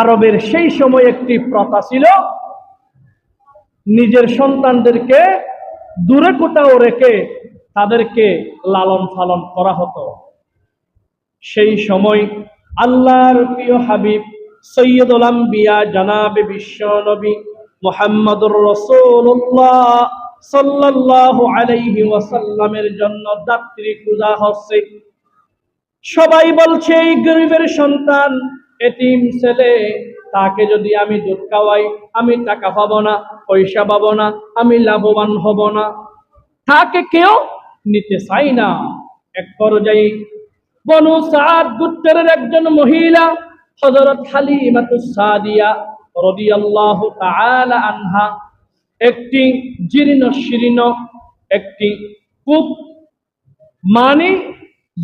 আরবের সেই সময় একটি প্রথা ছিল, নিজের সন্তানদেরকে দূরে কোথাও রেখে তাদেরকে লালন পালন করা হতো। সেই সময় আল্লাহর প্রিয় হাবিব সৈয়দুল আম্বিয়া জানাবে বিশ্ব নবী মোহাম্মদুর রসুল্লাহ সাল্লাল্লাহু আলাইহি ওয়াসাল্লামের জন্য যাত্রী খোঁজা হচ্ছে। সবাই বলছে, এই গরিবের সন্তান এতিম ছেলে, তাকে যদি আমি দুধ খাওয়াই, আমি টাকা পাবো না, পয়সা পাবো না, আমি লাভবান হব না। তাকে কেউ নিতে চাই না। এক পর্যায়ে বনু সাদ গোত্রের একজন মহিলা, হযরত হালিমাতুস সাদিয়া রাদিয়াল্লাহু তাআলা আনহা, একটি জীর্ণ শীর্ণ, একটি খুব মানে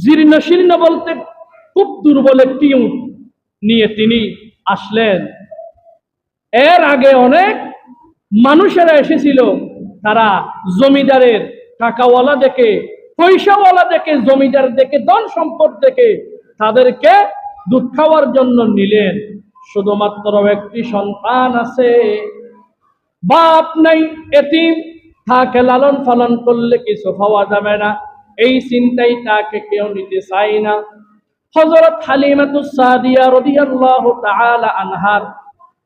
জীর্ণ শীর্ণ বলতে খুব দুর্বল একটি উট। নিয়ে তিনি আসলেন। এর আগে অনেক মানুষেরা এসেছিল, তারা জমিদারের টাকাওয়ালা দেখে, পয়সাওয়ালা দেখে, জমিদার দেখে, ধন সম্পদ দেখে তাদেরকে দুধ খাওয়ার জন্য নিলেন। শুধুমাত্র একটি সন্তান আছে। বাপ নাই, এতিম, তাকে লালন পালন করলে কিছু পাওয়া যাবে না। এই চিন্তাই তাকে কেউ নিতে চায় না। হযরত হালিমাতুস সাদিয়া রাদিয়াল্লাহু তাআলা আনহার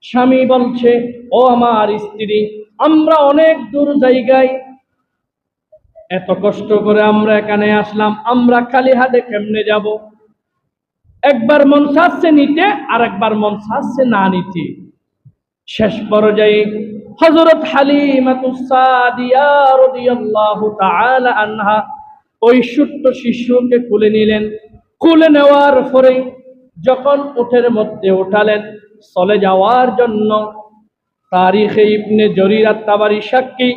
স্বামী বলছে, ও আমার স্ত্রী, আমরা অনেক দূর জায়গায়। এত কষ্ট করে আমরা এখানে আসলাম, আমরা খালি হাতে কেমনে যাব? একবার মন সাজছে নিতে আর একবার মন সাজছে না নিতে। শেষ পর্যায়ে হযরত হালিমাতুস সাদিয়া রাদিয়াল্লাহু তাআলা আনহা ওই ছোট্ট শিশুকে কুলে নিলেন। কুলে নেওয়ার পরে যখন উঠের মধ্যে উঠালেন, চলে যাওয়ার জন্য তারিখে ইবনে জরির তাবারি সাক্ষী,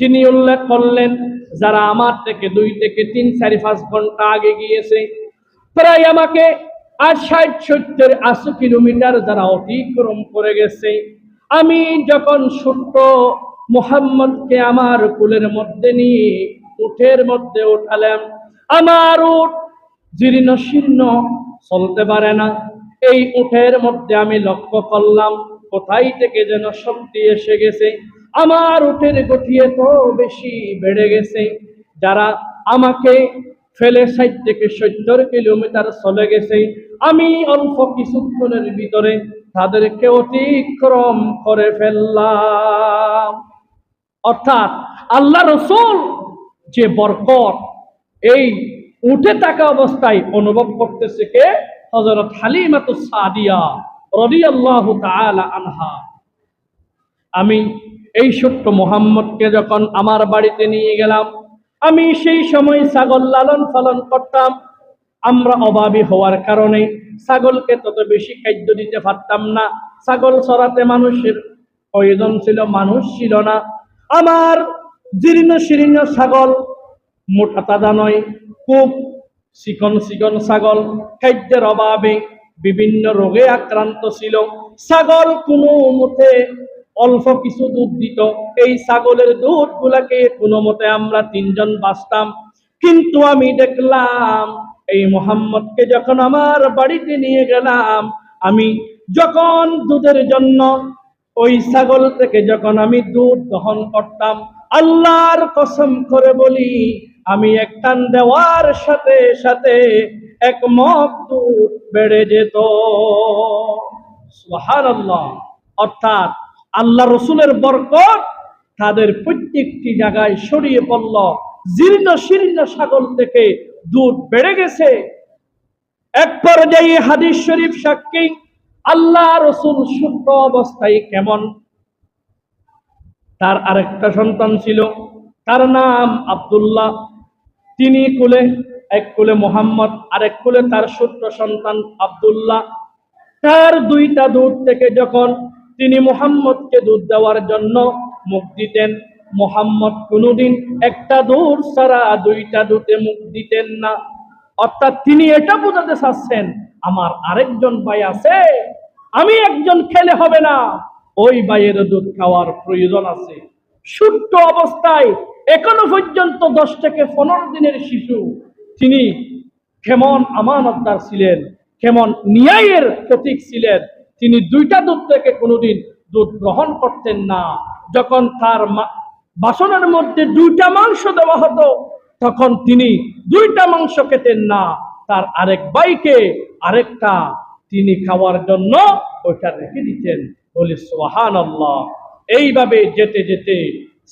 যিনি উল্লেখ করলেন, যারা আমার থেকে দুই থেকে তিন, চারি, পাঁচ ঘণ্টা আগে গিয়েছে, প্রায় আমাকে আজ ষাট, সত্তর, আশি কিলোমিটার যারা অতিক্রম করে গেছে। আমি যখন ছোট্ট মোহাম্মদকে আমার কুলের মধ্যে নিয়ে উঠের মধ্যে উঠালাম, আমার উঠ জীর্ণ শীর্ণ চলতে পারে না। এই উঠের মধ্যে আমি লক্ষ্য করলাম, কোথায় থেকে যেন শক্তি এসে গেছে। আমার উঠের গঠিয়ে তো বেশি বেড়ে গেছে। যারা আমাকে ফেলে ষাট থেকে সত্তর কিলোমিটার চলে গেছে, আমি অল্প কিছুক্ষণের ভিতরে তাদেরকে অতিক্রম করে ফেললাম। অর্থাৎ আল্লাহ রসুল যে বরকত, এই উঠে থাকা অবস্থায় অনুভব করতেছে কে? হজরত হালিমাতু সাদিয়া রাদিয়াল্লাহু তাআলা আনহা। আমি এই ছোট্ট মোহাম্মদকে যখন আমার বাড়িতে নিয়ে গেলাম, আমি সেই সময় ছাগল লালন পালন করতাম। আমরা অভাবী হওয়ার কারণে ছাগলকে তত বেশি খাদ্য দিতে পারতাম না। ছাগল চড়াতে মানুষের প্রয়োজন ছিল, মানুষ ছিল না। আমার জীর্ণ শীর্ণ ছাগল মোটা তাজা নয় খুব চিকন চিকন ছাগল, খাদ্যের অভাবে বিভিন্ন রোগে আক্রান্ত ছিল। ছাগল কোনো মতে অল্প কিছু দুধ দিত। এই ছাগলের দুধ গুলাকে কোনো মতে আমরা তিনজন বাঁচতাম। কিন্তু আমি দেখলাম, এই মোহাম্মদকে যখন আমার বাড়িতে নিয়ে গেলাম, আমি যখন দুধের জন্য ওই ছাগল থেকে যখন আমি দুধ দহন করতাম, আল্লাহর কসম করে বলি আমি এক টান দেওয়ার সাথে সাথে এক মগ দুধ বেড়ে যেত। অর্থাৎ আল্লাহ রসুলের বরকত তাদের প্রত্যেকটি জায়গায় সরিয়ে পড়ল। জীর্ণ শীর্ণ সাগর থেকে দুধ বেড়ে গেছে। এক পর্যায়ে হাদিস শরীফ সাক্ষী, আল্লাহ রসুল সুস্থ অবস্থায় কেমন? তার আরেকটা সন্তান ছিল, তার নাম আব্দুল্লাহ। তিনি কুলে, এক কুলে মোহাম্মদ, আরেক কুলে তার ছোট্ট সন্তান আব্দুল্লাহ। তার দুইটা দুধ থেকে যখন তিনি মোহাম্মদকে দুধ দেওয়ার জন্য মুখ দিতেন, মোহাম্মদ কোনোদিন একটা দুধ ছাড়া দুইটা দুধে মুখ দিতেন না। অর্থাৎ তিনি এটা বোঝাতে চাচ্ছেন, আমার আরেকজন ভাই আছে, আমি একজন খেলে হবে না। ওই ভাইয়ের দুধ খাওয়ার প্রয়োজন আছে। সুস্থ অবস্থায় এখনও পর্যন্ত দশ থেকে পনেরো দিনের শিশু, তিনি কেমন আমানতদার ছিলেন, কেমন ন্যায়ের প্রতীক ছিলেন, তিনি দুইটা দুধ থেকে কোনোদিন দুধ গ্রহণ করতেন না। যখন তার বাসনের মধ্যে দুইটা মাংস দেওয়া হতো, তখন তিনি দুইটা মাংস খেতেন না। তার আরেক বাইকে আরেকটা তিনি খাওয়ার জন্য ওইটা রেখে দিতেন। বলি সোহান আল্লাহ এইভাবে যেতে যেতে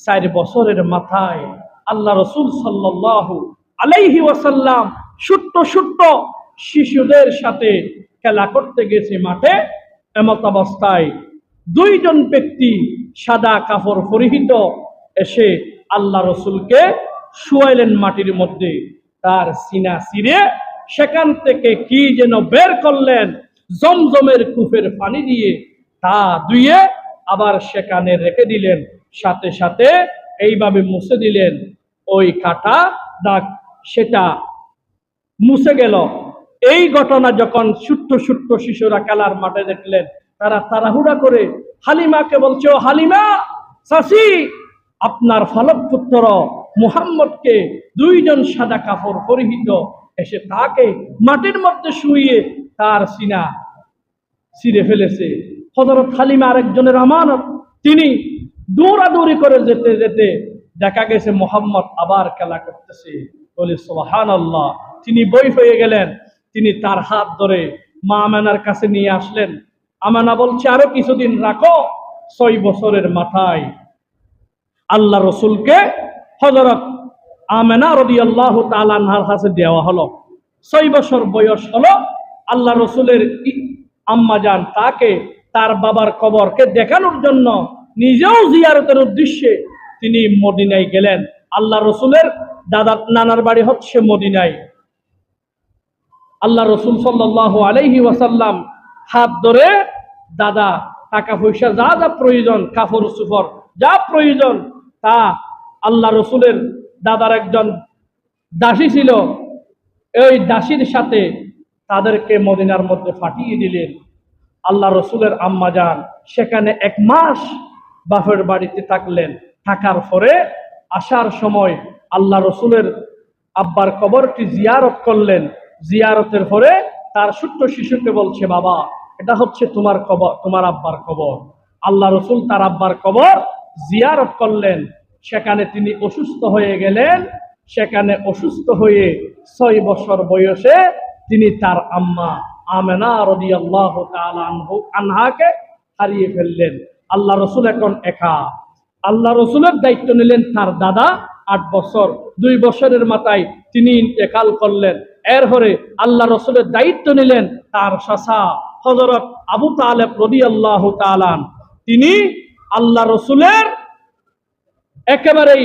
চার বছরের মাথায় আল্লাহ রসুল সাল্লাল্লাহু আলাইহি ওয়াসাল্লাম ছোট্ট ছোট্ট শিশুদের সাথে খেলা করতে গেছে মাঠে। এমত অবস্থায় দুইজন ব্যক্তি সাদা কাপড় পরিহিত এসে আল্লাহ রসুলকে শুয়াইলেন মাটির মধ্যে। তার সিনা সিরে সেখান থেকে কি যেন বের করলেন জমজমের কূপের পানি দিয়ে তা ধুয়ে আবার সেখানে রেখে দিলেন। সাথে সাথে এইভাবে মুছে দিলেন ওই কাটা দাগ। সেটা মুছে গেল। এই ঘটনা যখন ছোট্ট ছোট্ট শিশুরা খেলার মাঠে দেখলেন, তারা তাড়াহুড়া করে, হালিমাকে বলছে হালিমা চাষি আপনার ফালক পুত্র মুহাম্মদকে দুইজন সাদা কাপড় পরিহিত এসে তাকে মাটির মধ্যে শুইয়ে তার সিনা ছিঁড়ে ফেলেছে। হজরত হালিমা আরেকজনের আমানত। তিনি দৌড়াদৌড়ি করে যেতে যেতে দেখা গেছে মোহাম্মদ আবার খেলা করতেছে। বলে সোহান আল্লাহ তিনি বই হয়ে গেলেন। তিনি তার হাত ধরে মা আমেনার কাছে নিয়ে আসলেন। আমানা বলছে, আরও কিছুদিন রাখো, ছয় বছরের মাথায় আল্লাহ রসুলকে হজরত আমেনা রদি আল্লাহ তালানহার কাছে দেওয়া হলো। ছয় বছর বয়স হলো, আল্লাহ রসুলের আম্মা যান তাকে তার বাবার কবরকে দেখানোর জন্য নিজেও জিয়ারতের উদ্দেশ্যে তিনি মদিনায় গেলেন। আল্লাহ রসুলের দাদা, নানার বাড়ি হচ্ছে মদিনায়। আল্লাহ রসুল সাল্লাহ আলাইহি ওয়াসাল্লাম হাত ধরে, দাদা, টাকা পয়সা যা যা প্রয়োজন কাপড় সুফর, যা প্রয়োজন, তা আল্লাহ রসুলের দাদার একজন দাসী ছিল। এই দাসীর সাথে তাদেরকে মদিনার মধ্যে ফাটিয়ে দিলেন। আল্লাহ রসুলের আম্মা যান। সেখানে এক মাস বাপের বাড়িতে থাকলেন। থাকার পরে আসার সময় আল্লাহ রসুলের আব্বার কবরটি জিয়ারত করলেন। জিয়ারতের পরে তার ছোট্ট শিশুকে বলছে, বাবা, এটা হচ্ছে তোমার কবর, তোমার আব্বার কবর। আল্লাহ রসুল তার আব্বার কবর জিয়ারত করলেন। সেখানে তিনি অসুস্থ হয়ে গেলেন। সেখানে অসুস্থ হয়ে ছয় বছর বয়সে তিনি তার আম্মা আমেনা রদি আল্লাহ আনহাকে হারিয়ে ফেললেন। আল্লাহ রসুল এখন একা। আল্লাহ রসুলের দায়িত্ব নিলেন তার দাদা আট বছর। দুই বছরের মাথায় তিনি ইন্তেকাল করলেন। এর হরে আল্লাহ রসুলের দায়িত্ব নিলেন তার শাসা হজরত আবু তালেব রদি আল্লাহ তালান তিনি আল্লাহ রসুলের একেবারেই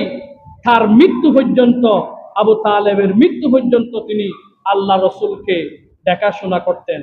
তার মৃত্যু পর্যন্ত, আবু তালেবের মৃত্যু পর্যন্ত তিনি আল্লাহ রসুলকে দেখাশোনা করতেন।